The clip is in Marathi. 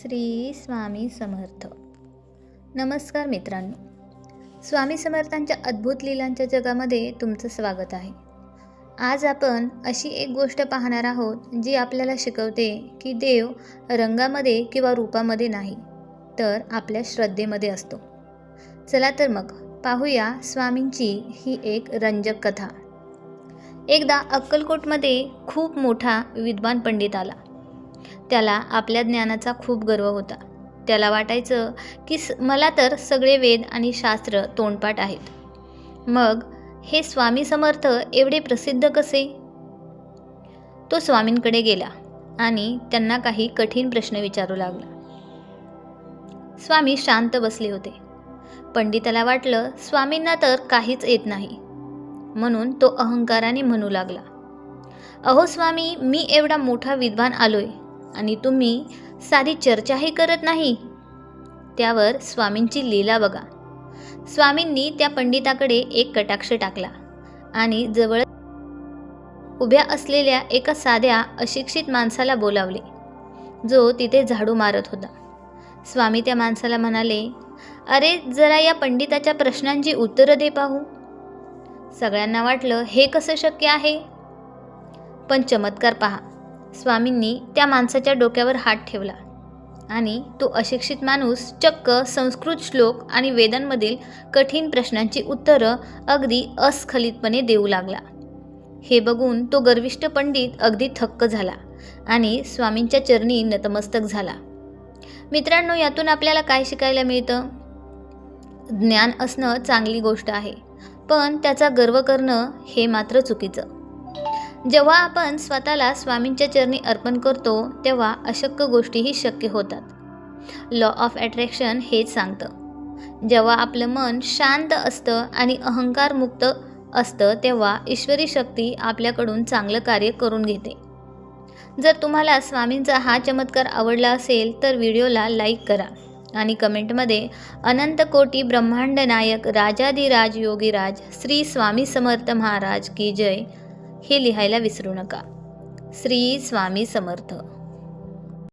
श्री स्वामी समर्थ. नमस्कार मित्रांनो. स्वामी समर्थांच्या अद्भुत लीलांच्या जगामध्ये तुमचं स्वागत आहे. आज आपण अशी एक गोष्ट पाहणार आहोत जी आपल्याला शिकवते की देव रंगामध्ये किंवा रूपामध्ये नाही तर आपल्या श्रद्धेमध्ये असतो. चला तर मग पाहूया स्वामींची ही एक रंजक कथा. एकदा अक्कलकोटमध्ये खूप मोठा विद्वान पंडित आला. त्याला आपल्या ज्ञानाचा खूप गर्व होता. त्याला वाटायचं की स मला तर सगळे वेद आणि शास्त्र तोंडपाठ आहेत. मग हे स्वामी समर्थ एवढे प्रसिद्ध कसे? तो स्वामींकडे गेला आणि त्यांना काही कठीण प्रश्न विचारू लागला. स्वामी शांत बसले होते. पंडिताला वाटलं स्वामींना तर काहीच येत नाही. म्हणून तो अहंकाराने म्हणू लागला. अहो स्वामी मी एवढा मोठा विद्वान आलोय. आणि तुम्ही साधी चर्चाही करत नाही? त्यावर स्वामींची लीला बघा. स्वामींनी त्या पंडिताकडे एक कटाक्ष टाकला आणि जवळ उभ्या असलेल्या एका साध्या अशिक्षित माणसाला बोलावले. जो तिथे झाडू मारत होता. स्वामी त्या माणसाला म्हणाले अरे जरा या पंडिताच्या प्रश्नांची उत्तरं दे पाहू. सगळ्यांना वाटलं हे कसं शक्य आहे? पण चमत्कार पहा. स्वामींनी त्या माणसाच्या डोक्यावर हात ठेवला आणि तो अशिक्षित माणूस चक्क संस्कृत श्लोक आणि वेदांमधील कठीण प्रश्नांची उत्तरं अगदी अस्खलितपणे देऊ लागला. हे बघून तो गर्विष्ठ पंडित अगदी थक्क झाला आणि स्वामींच्या चरणी नतमस्तक झाला. मित्रांनो यातून आपल्याला काय शिकायला मिळतं? ज्ञान असणं चांगली गोष्ट आहे पण त्याचा गर्व करणं हे मात्र चुकीचं. जेव्हा आपण स्वतःला स्वामींच्या चरणी अर्पण करतो तेव्हा अशक्य गोष्टीही शक्य होतात. लॉ ऑफ अट्रॅक्शन हेच सांगतं. जेव्हा आपलं मन शांत असतं आणि अहंकारमुक्त असतं तेव्हा ईश्वरी शक्ती आपल्याकडून चांगलं कार्य करून घेते. जर तुम्हाला स्वामींचा हा चमत्कार आवडला असेल तर व्हिडिओला लाईक करा आणि कमेंटमध्ये अनंत कोटी ब्रह्मांड नायक राजाधिराज योगीराज श्री स्वामी समर्थ महाराज की जय हे लिहायला विसरू नका. श्री स्वामी समर्थ.